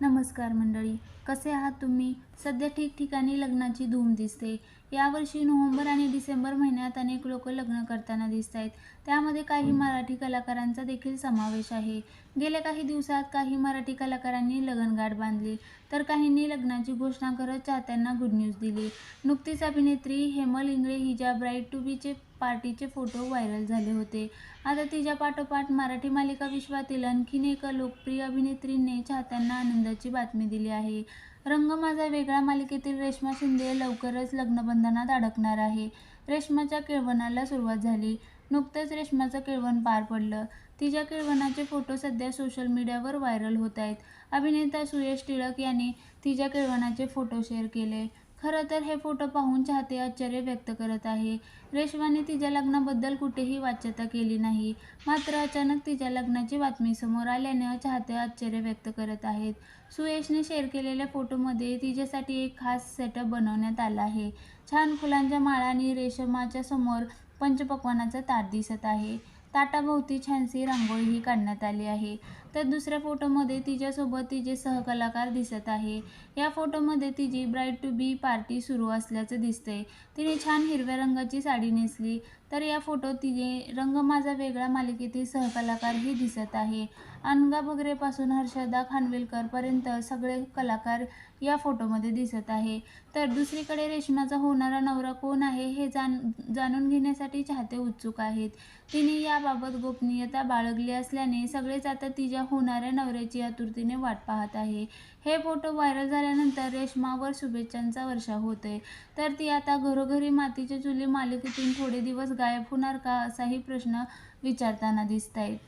नमस्कार मंडळी कसे आहात तुम्ही? सध्या ठिकठिकाणी लग्नाची धूम दिसते. यावर्षी नोव्हेंबर आणि डिसेंबर महिन्यात अनेक लोक लग्न करताना दिसत आहेत त्यामध्ये काही मराठी कलाकारांचा देखील समावेश आहे. गेल्या काही दिवसात काही मराठी कलाकारांनी लग्नगाठ बांधली तर काहींनी लग्नाची घोषणा करत चाहत्यांना गुड न्यूज दिली. नुकतीच अभिनेत्री हेमल इंगळे हिच्या ब्राईड टू बीचे पार्टीचे फोटो व्हायरल झाले होते. आता तिच्या पाठोपाठ मराठी मालिका विश्वातील आणखीन एका लोकप्रिय अभिनेत्रीने चाहत्यांना आनंदाची बातमी दिली आहे. रंग माझा वेगळा मालिकेतील रेश्मा शिंदे लवकरच लग्नबंधनात अडकणार आहे. रेश्माच्या केळवणाला सुरुवात झाली. नुकतंच रेश्माचं केळवण पार पडलं. तिच्या केळवणाचे फोटो सध्या सोशल मीडियावर व्हायरल होत आहेत. अभिनेता सुयश टिळक यांनी तिच्या केळवणाचे फोटो शेअर केले. खरं तर हे फोटो पाहून चाहते आश्चर्य व्यक्त करत आहे. रेशमाने तिच्या लग्नाबद्दल कुठेही वाच्यता केली नाही. मात्र अचानक तिच्या लग्नाची बातमी समोर आल्याने चाहते आश्चर्य व्यक्त करत आहेत. सुयशने शेअर केलेल्या फोटोमध्ये तिच्यासाठी एक खास सेटअप बनवण्यात आला आहे. छान फुलांच्या माळा आणि रेशमाच्या समोर पंचपक्वानाचा ताट दिसत आहे. ताटाभोवती छानशी रांगोळीही काढण्यात आली आहे. तर दुसऱ्या फोटोमध्ये तिच्यासोबत तिचे सहकलाकार दिसत आहे. या फोटोमध्ये तिची ब्राईड टू बी पार्टी सुरू असल्याचं दिसतंय. तिने छान हिरव्या रंगाची साडी नेसली. तर या फोटोत तिने रंग माझा वेगळा मालिकेतील सहकलाकारही दिसत आहे. अनगा भगरेपासून हर्षदा खानविलकरपर्यंत सगळे कलाकार या फोटोमध्ये दिसत आहे. तर दुसरीकडे रेशमाचा होणारा नवरा कोण आहे हे जाण जाणून घेण्यासाठी चाहते उत्सुक आहेत. तिने या याबाबत गोपनीयता बाळगली असल्याने सगळेच आता तिच्या होणाऱ्या नवऱ्याची आतुरतेने वाट पाहत आहे. हे फोटो व्हायरल झाल्यानंतर रेशमावर शुभेच्छांचा वर्षा होतोय. तर ती आता घरोघरी मातीच्या चुली मालिकेतून थोडे दिवस गायब होणार का असाही प्रश्न विचारताना दिसत आहेत